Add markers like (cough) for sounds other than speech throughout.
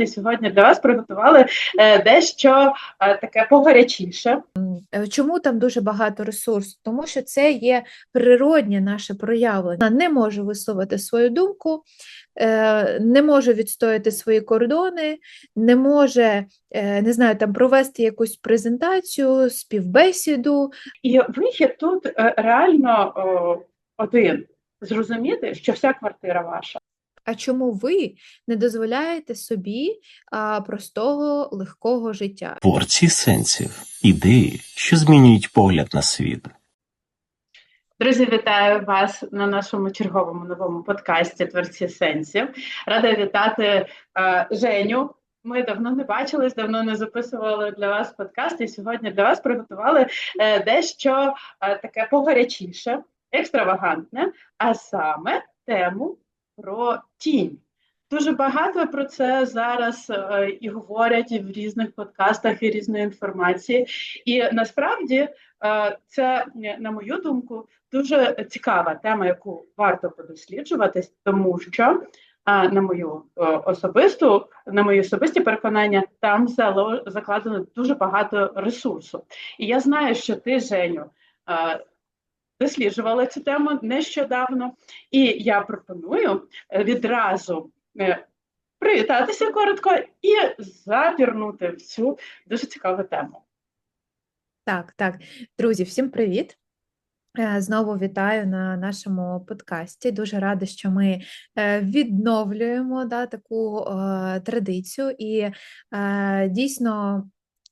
І сьогодні для вас приготували е, дещо е, таке погарячіше. Е, Чому там дуже багато ресурсу? Тому що це є природнє наше проявлення. Не може висловити свою думку, не може відстояти свої кордони, не може не знаю, там провести якусь презентацію, співбесіду. І вихід тут реально один зрозуміти, що вся квартира ваша. А чому ви не дозволяєте собі а, простого легкого життя? Творці сенсів, ідеї, що змінюють погляд на світ. Друзі, вітаю вас на нашому черговому новому подкасті Творці сенсів. Рада вітати е, Женю. Ми давно не бачились, давно не записували для вас подкаст, і сьогодні для вас приготували е, дещо е, таке погарячіше, екстравагантне, а саме тему про тінь. Дуже багато про це зараз е, і говорять і в різних подкастах і різної інформації. І насправді е, це, на мою думку, дуже цікава тема, яку варто подосліджувати, тому що е, на мою особисту, на мої особисті переконання, там закладено дуже багато ресурсу. І я знаю, що ти, Женю, досліджувала цю тему нещодавно, і я пропоную е, відразу е, привітатися коротко і запірнути в цю дуже цікаву тему. Так, так, друзі, всім привіт. Е, Знову вітаю на нашому подкасті. Дуже рада, що ми відновлюємо да, таку традицію, і дійсно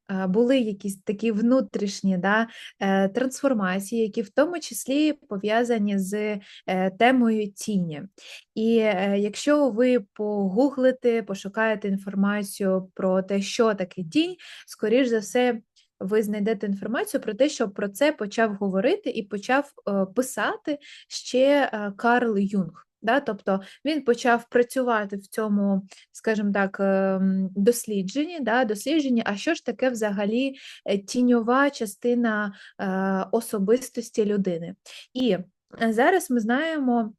були якісь такі внутрішні да, е, трансформації, які в тому числі пов'язані з е, темою тіні. І е, якщо ви погуглите, пошукаєте інформацію про те, що таке тінь, скоріш за все ви знайдете інформацію про те, що про це почав говорити і почав е, писати ще е, Карл Юнг. Да? Тобто він почав працювати в цьому, скажімо так, ем, дослідженні, да? дослідженні, а що ж таке взагалі е, тіньова частина е, особистості людини. І е, зараз ми знаємо.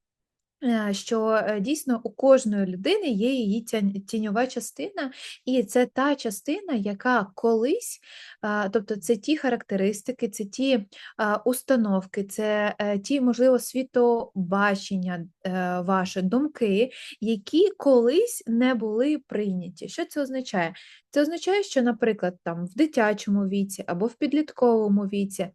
Е, Що е, дійсно у кожної людини є її тіньова частина, і це та частина, яка колись Тобто це ті характеристики, це ті установки, це е, ті, можливо, світобачення, е, ваші думки, які колись не були прийняті. Що це означає? Це означає, що, наприклад, там в дитячому віці або в підлітковому віці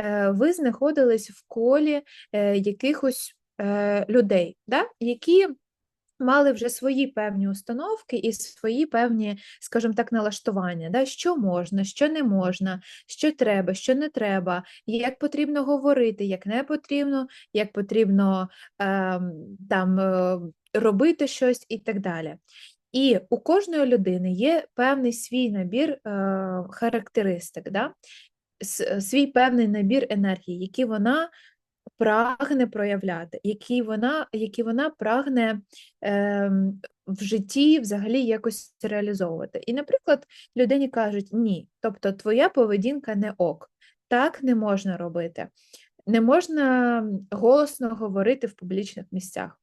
е, ви знаходились в колі е, якихось е, людей, да? які мали вже свої певні установки і свої певні, скажімо так, налаштування, да? що можна, що не можна, що треба, що не треба, як потрібно говорити, як не потрібно, як потрібно ем, там е, робити щось і так далі. І у кожної людини є певний свій набір е, характеристик, да? свій певний набір енергії, які вона прагне проявляти, які вона, які вона прагне ем, в житті взагалі якось реалізовувати. І, наприклад, людині кажуть, ні, тобто твоя поведінка не ок, так не можна робити, не можна голосно говорити в публічних місцях,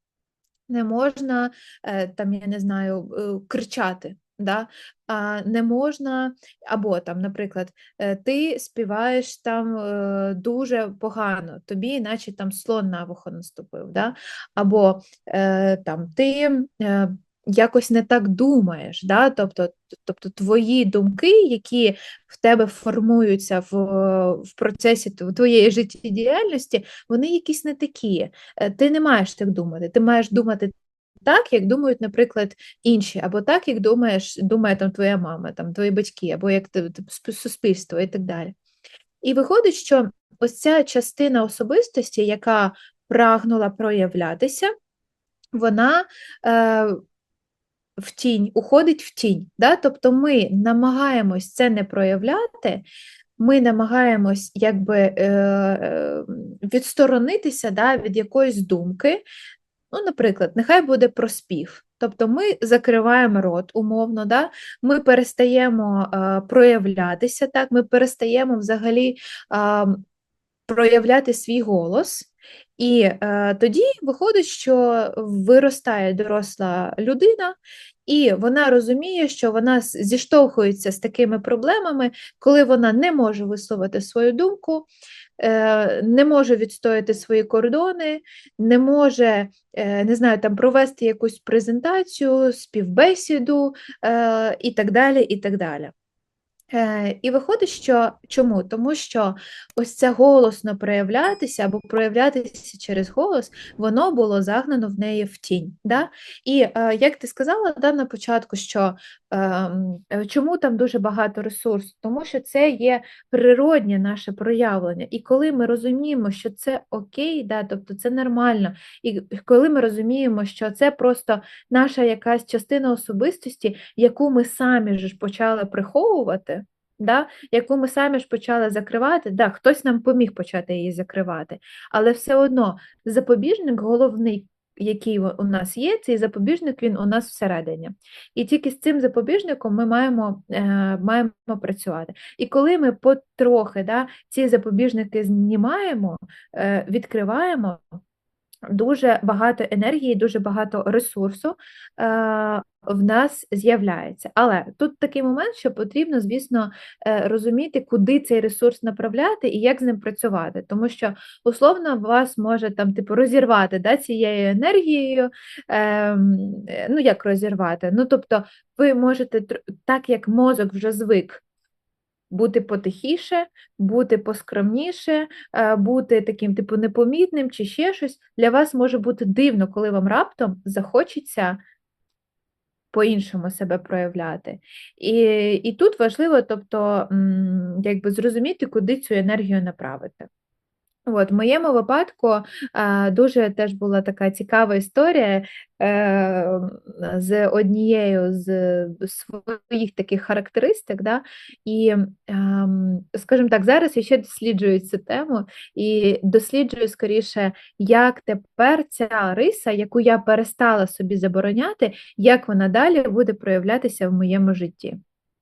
не можна е, там, я не знаю, е, кричати. Да? А не можна, або там, наприклад, е, ти співаєш там е, дуже погано, тобі наче там слон на вухо наступив, да? або е, там ти якось не так думаєш, да? тобто, тобто твої думки, які в тебе формуються в, в процесі тв- твоєї життєдіяльності, вони якісь не такі. Ти не маєш так думати, ти маєш думати так, як думають, наприклад, інші, або так, як думаєш, думає там твоя мама, там твої батьки, або як суспільство і так далі. І виходить, що ось ця частина особистості, яка прагнула проявлятися, вона е, в тінь, уходить в тінь. Да? Тобто ми намагаємось це не проявляти, ми намагаємось якби е, е, відсторонитися да, від якоїсь думки. Ну, наприклад, нехай буде про спів. Тобто ми закриваємо рот умовно, да? ми перестаємо е, проявлятися, так? ми перестаємо взагалі е, проявляти свій голос. І е, тоді виходить, що виростає доросла людина, І вона розуміє, що вона зіштовхується з такими проблемами, коли вона не може висловити свою думку, не може відстояти свої кордони, не може, е, не знаю, там провести якусь презентацію, співбесіду е, і так далі, і так далі. Е, І виходить, що чому? Тому що ось це голосно проявлятися або проявлятися через голос, воно було загнано в неї в тінь. Да? І е, як ти сказала да, на початку, що ем, е, чому там дуже багато ресурсу? Тому що це є природнє наше проявлення. І коли ми розуміємо, що це окей, да, тобто це нормально, і коли ми розуміємо, що це просто наша якась частина особистості, яку ми самі ж почали приховувати, да, яку ми самі ж почали закривати, да, хтось нам поміг почати її закривати, але все одно запобіжник головний, який у нас є, цей запобіжник він у нас всередині. І тільки з цим запобіжником ми маємо, е, маємо працювати. І коли ми потрохи да, ці запобіжники знімаємо, е, відкриваємо, дуже багато енергії, дуже багато ресурсу е, в нас з'являється. Але тут такий момент, що потрібно, звісно, е, розуміти, куди цей ресурс направляти і як з ним працювати. Тому що условно вас може там типу розірвати да, цією енергією. ем, е, ну, як розірвати? Ну, тобто, ви можете так, як мозок вже звик. Бути потихіше, бути поскромніше, е, бути таким, типу, непомітним чи ще щось. Для вас може бути дивно, коли вам раптом захочеться по-іншому себе проявляти. І, і тут важливо, тобто, якби зрозуміти, куди цю енергію направити. От, в моєму випадку дуже теж була така цікава історія е, з однією з своїх таких характеристик. Да? І, ем, скажімо так, зараз я ще досліджую цю тему і досліджую скоріше, як тепер ця риса, яку я перестала собі забороняти, як вона далі буде проявлятися в моєму житті.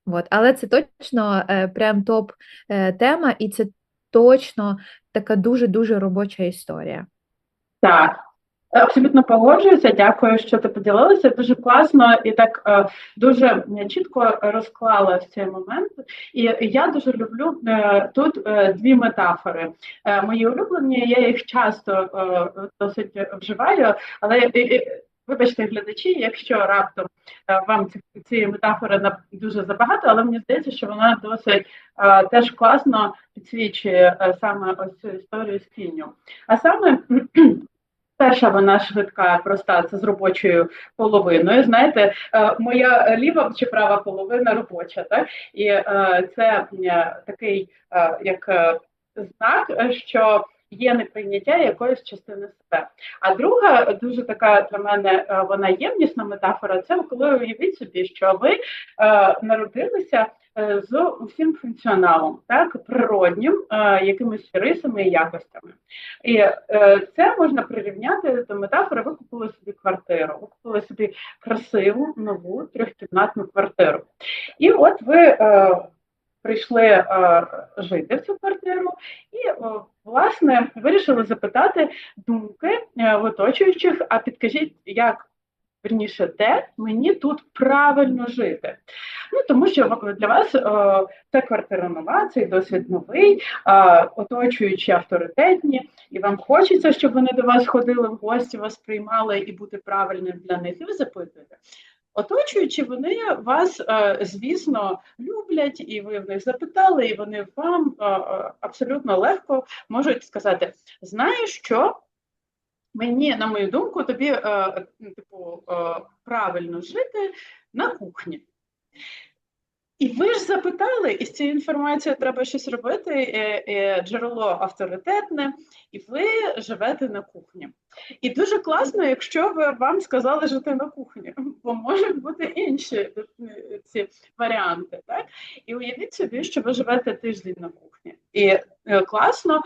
От. Але це точно е, прям топ е, і це точно така дуже-дуже робоча історія. Так, абсолютно погоджуюся. Дякую, що ти поділилася. Дуже класно і так е, дуже чітко розклала в цей момент. І я дуже люблю е, тут е, дві метафори. Мої улюблені, я їх часто досить вживаю, але вибачте, глядачі, якщо раптом е, вам цієї метафори дуже забагато, але мені здається, що вона досить е, теж класно підсвічує е, саме ось цю історію з тінню. А саме (clears throat) перша вона швидка, проста, це з робочою половиною. Знаєте, моя ліва чи права половина робоча, так? І це такий як знак, що є неприйняття якоїсь частини себе. А друга дуже така для мене е, вона ємнісна метафора. Це коли уявіть собі, що ви е, народилися е, з усім функціоналом, так природнім, е, якимись рисами і якостями. І е, це можна прирівняти до метафори. Ви купили собі квартиру, ви купили собі красиву нову трьохкімнатну квартиру. І от ви прийшли е, жити в цю квартиру, і е, власне вирішили запитати думки е, в оточуючих. А підкажіть, як верніше, де мені тут правильно жити? Ну тому що для вас е, ця квартира нова, цей досвід новий, е, оточуючі авторитетні, і вам хочеться, щоб вони до вас ходили в гості, вас приймали і бути правильним для них. І ви запитуєте. Оточуючи, вони вас, е, звісно, люблять, і ви в них запитали, і вони вам е, е, абсолютно легко можуть сказати: знаєш що? Мені, на мою думку, тобі типу, правильно жити на кухні. І ви ж запитали, і з цією інформацією треба щось робити, е, е, джерело авторитетне, і ви живете на кухні. І дуже класно, якщо ви вам сказали жити на кухні, (laughs) бо можуть бути інші е, ці варіанти. Так? І уявіть собі, що ви живете тиждень на кухні. І е, класно.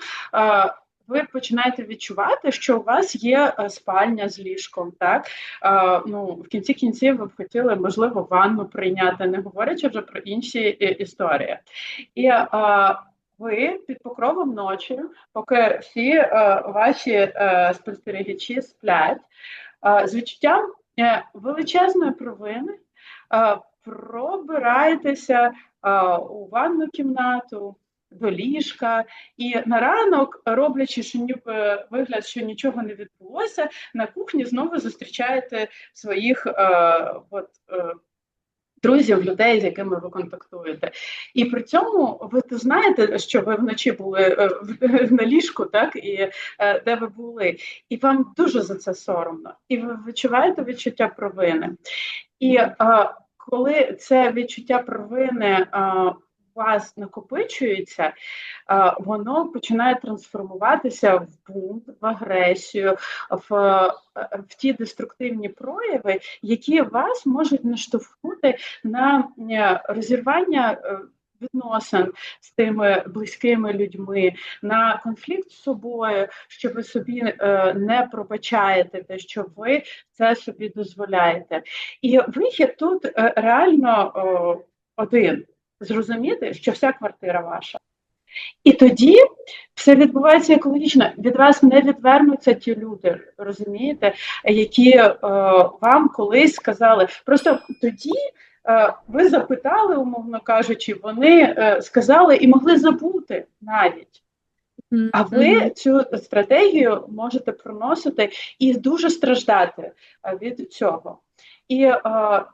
Ви починаєте відчувати, що у вас є е, спальня з ліжком. Так е, ну в кінці кінців ви б хотіли, можливо, ванну прийняти, не говорячи вже про інші е, історії. І е, ви під покровом ночі, поки всі е, ваші е, спостерігачі сплять, з відчуттям величезної провини пробираєтеся у ванну кімнату. До ліжка, і на ранок, роблячи що ніби вигляд, що нічого не відбулося, на кухні знову зустрічаєте своїх е, от, е, друзів, людей, з якими ви контактуєте. І при цьому ви то знаєте, що ви вночі були е, на ліжку, так і е, де ви були, і вам дуже за це соромно, і ви відчуваєте відчуття провини. І е, коли це відчуття провини е, у вас накопичується, е, воно починає трансформуватися в бунт, в агресію, в, е, в ті деструктивні прояви, які вас можуть наштовхнути на е, розірвання. е, Відносин з тими близькими людьми на конфлікт з собою, що ви собі е, не пробачаєте, те, що ви це собі дозволяєте. І вихід тут е, реально о, один: зрозуміти, що вся квартира ваша. І тоді все відбувається екологічно. Від вас не відвернуться ті люди, розумієте, які е, вам колись сказали. Просто тоді е, ви запитали, умовно кажучи, вони е, сказали і могли забути навіть. А ви цю стратегію можете проносити і дуже страждати е, від цього. І е,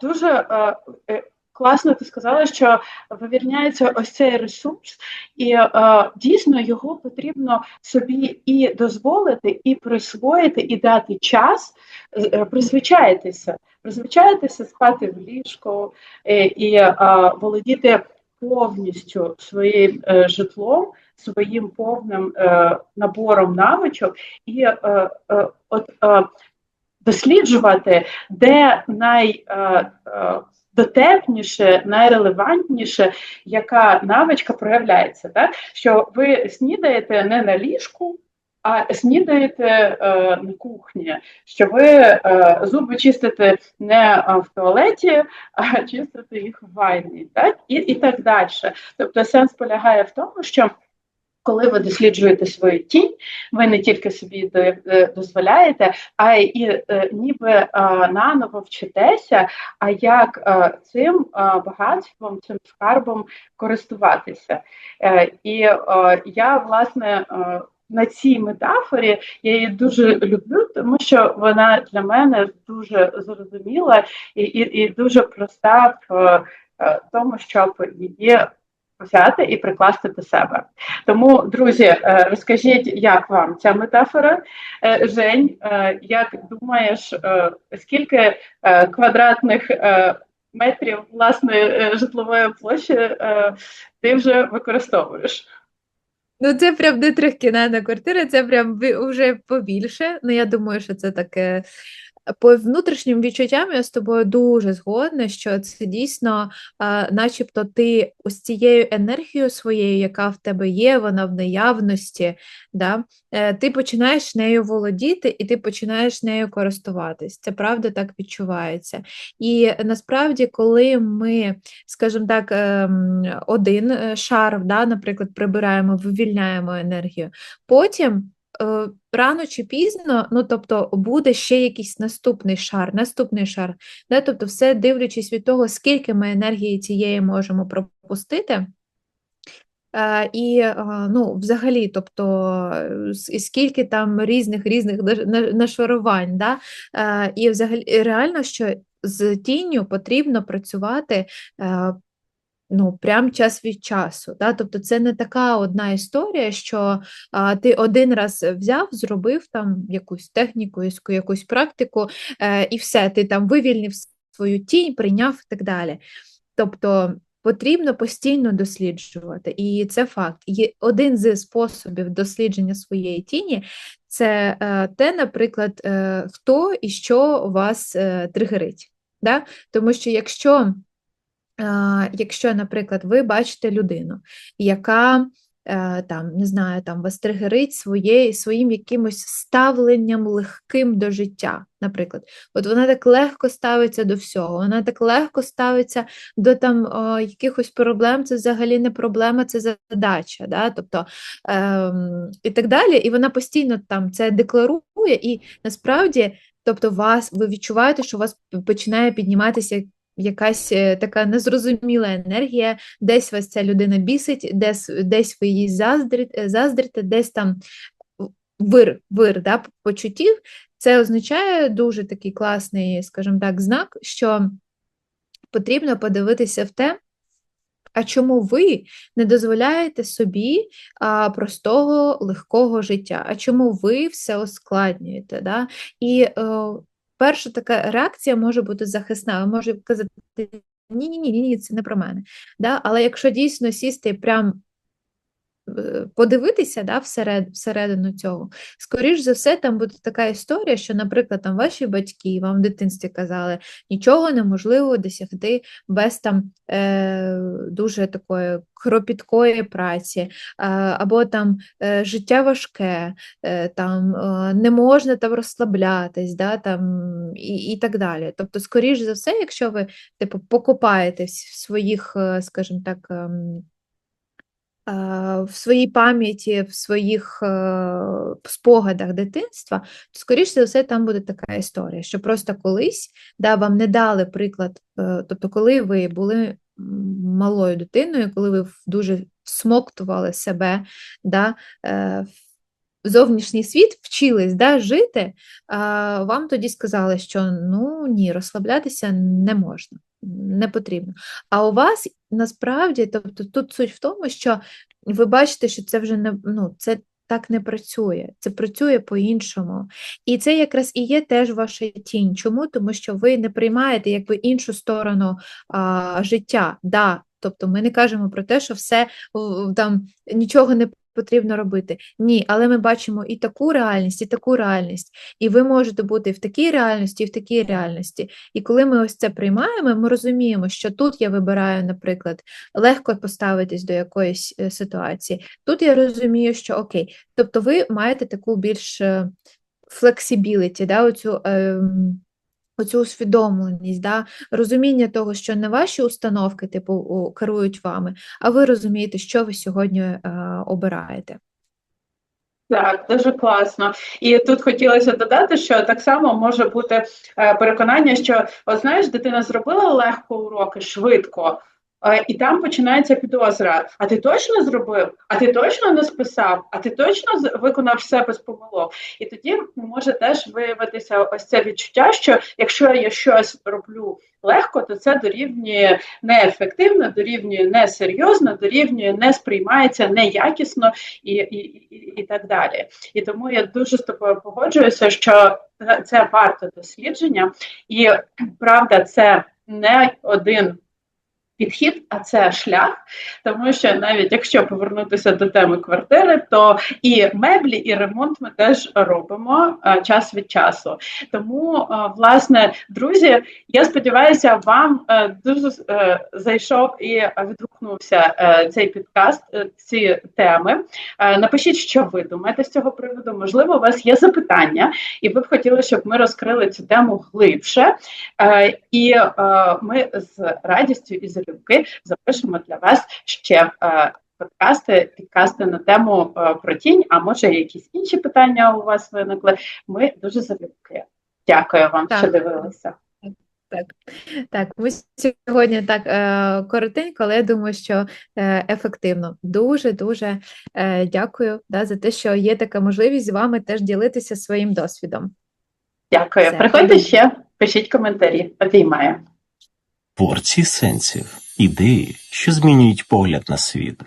дуже е, е, класно ти сказала, що вивільняється ось цей ресурс, і е, дійсно його потрібно собі і дозволити, і присвоїти, і дати час, е, призвичаєтеся, призвичаєтеся спати в ліжку е, і е, володіти повністю своїм е, житлом своїм повним е, набором навичок. І е, е, от е, досліджувати, де най е, е, дотепніше, найрелевантніше, яка навичка проявляється, так? Що ви снідаєте не на ліжку, а снідаєте е, на кухні, що ви е, зуби чистите не е, в туалеті, а чистите їх в ванні, так? І, і так далі. Тобто сенс полягає в тому, що коли ви досліджуєте свою тінь, ви не тільки собі е, дозволяєте, а й е, ніби е, наново вчитеся, а як цим багатством, цим скарбом користуватися. І я, власне, на цій метафорі я її дуже люблю, тому що вона для мене дуже зрозуміла і, і, і дуже проста в тому, щоб її взяти і прикласти до себе. Тому, друзі, е, розкажіть, як вам ця метафора? Е, Жень, е, як думаєш, скільки квадратних метрів власної житлової площі ти вже використовуєш? Ну, це прям не трьохкімнатна квартира, це прям вже побільше. Ну, я думаю, що це таке. По внутрішнім відчуттям я з тобою дуже згодна, що це дійсно, начебто, ти ось цією енергією своєю, яка в тебе є, вона в наявності, да, е, ти починаєш нею володіти і ти починаєш нею користуватись. Це правда так відчувається. І насправді, коли ми, скажімо так, ем, один е, шар, да, наприклад, прибираємо, вивільняємо енергію, потім. Е, Рано чи пізно, ну тобто буде ще якийсь наступний шар, наступний шар. Да? Тобто, все дивлячись від того, скільки ми енергії цієї можемо пропустити. Е, І е, ну, взагалі, тобто, скільки там різних різних наш- нашарувань, да? І взагалі реально, що з тінню потрібно працювати ну, прям час від часу. Да? Тобто це не така одна історія, що а, ти один раз взяв, зробив там якусь техніку, якусь практику, е, і все, ти там вивільнив свою тінь, прийняв і так далі. Тобто потрібно постійно досліджувати, і це факт. Є один з способів дослідження своєї тіні це е, те, наприклад, е, хто і що вас е, тригерить. Да? Тому що якщо Якщо, наприклад, ви бачите людину, яка е, там, не знаю, там вас тригерить своє, своїм якимось ставленням легким до життя, наприклад, от вона так легко ставиться до всього, вона так легко ставиться до там о, якихось проблем, це взагалі не проблема, це задача, да? тобто, ем, і так далі, і вона постійно там це декларує, і насправді, тобто, вас ви відчуваєте, що у вас починає підніматися якась е, така незрозуміла енергія, десь вас ця людина бісить, десь, десь ви їй заздрите, заздрите, десь там вир, вир да, почуттів, це означає дуже такий класний, скажімо так, знак, що потрібно подивитися в те, а чому ви не дозволяєте собі а, простого, легкого життя? А чому ви все ускладнюєте? Да? І е, перша така реакція може бути захисна. Ви можете казати, ні-ні, ні, ні, це не про мене. Да? Але якщо дійсно сісти прям подивитися да, всеред, всередину цього, скоріш за все, там буде така історія, що, наприклад, там ваші батьки вам в дитинстві казали, нічого неможливо досягти без там е, дуже такої кропіткої праці, е, або там е, життя важке, е, там не можна там розслаблятись, да, там, і, і так далі. Тобто, скоріш за все, якщо ви типу, покопаєтесь в своїх, скажімо так, ем, в своїй пам'яті, в своїх е, спогадах дитинства, то, скоріш за все, там буде така історія, що просто колись да, вам не дали приклад, е, тобто, коли ви були малою дитиною, коли ви дуже всмоктували себе да, е, в зовнішній світ, вчились да, жити, вам тоді сказали, що ну ні, розслаблятися не можна, не потрібно. А у вас насправді, тобто тут суть в тому, що ви бачите, що це вже не ну, це так не працює, це працює по-іншому. І це якраз і є теж ваша тінь. Чому? Тому що ви не приймаєте якби іншу сторону а, життя. Да, тобто ми не кажемо про те, що все там нічого не потрібно робити. Ні, але ми бачимо і таку реальність, і таку реальність. І ви можете бути в такій реальності, і в такій реальності. І коли ми ось це приймаємо, ми розуміємо, що тут я вибираю, наприклад, легко поставитись до якоїсь е, ситуації. Тут я розумію, що окей, тобто ви маєте таку більш е, flexibility, да, оцю, ем, оцю усвідомленість, да, розуміння того, що не ваші установки типу, керують вами, а ви розумієте, що ви сьогодні е, обираєте. Так, дуже класно. І тут хотілося додати, що так само може бути е, переконання, що от знаєш, дитина зробила легко уроки швидко, і там починається підозра. А ти точно зробив? А ти точно не списав? А ти точно виконав все без помилок? І тоді може теж виявитися ось це відчуття, що якщо я щось роблю легко, то це дорівнює неефективно, дорівнює несерйозно, дорівнює не сприймається неякісно і, і, і, і так далі. І тому я дуже з тобою погоджуюся, що це варто дослідження, і правда, це не один. Підхід, а це шлях, тому що навіть якщо повернутися до теми квартири, то і меблі, і ремонт ми теж робимо а, час від часу. Тому, а, власне, друзі, я сподіваюся, вам е, дуже е, зайшов і відгукнувся е, цей підкаст, е, ці теми. Е, Напишіть, що ви думаєте з цього приводу. Можливо, у вас є запитання, і ви б хотіли, щоб ми розкрили цю тему глибше. Е, І е, ми з радістю і залюбки запишемо для вас ще. е, Подкасти, підкасти на тему е, про тінь, а може якісь інші питання у вас виникли. Ми дуже залюбки. Дякую вам, Так. що дивилися. Так, так, ми сьогодні так е, коротенько, але я думаю, що е, ефективно. Дуже дуже е, дякую да, за те, що є така можливість з вами теж ділитися своїм досвідом. Дякую. Все, Приходьте ще, пишіть коментарі. Обіймаю. Творці сенсів. Ідеї, що змінюють погляд на світ.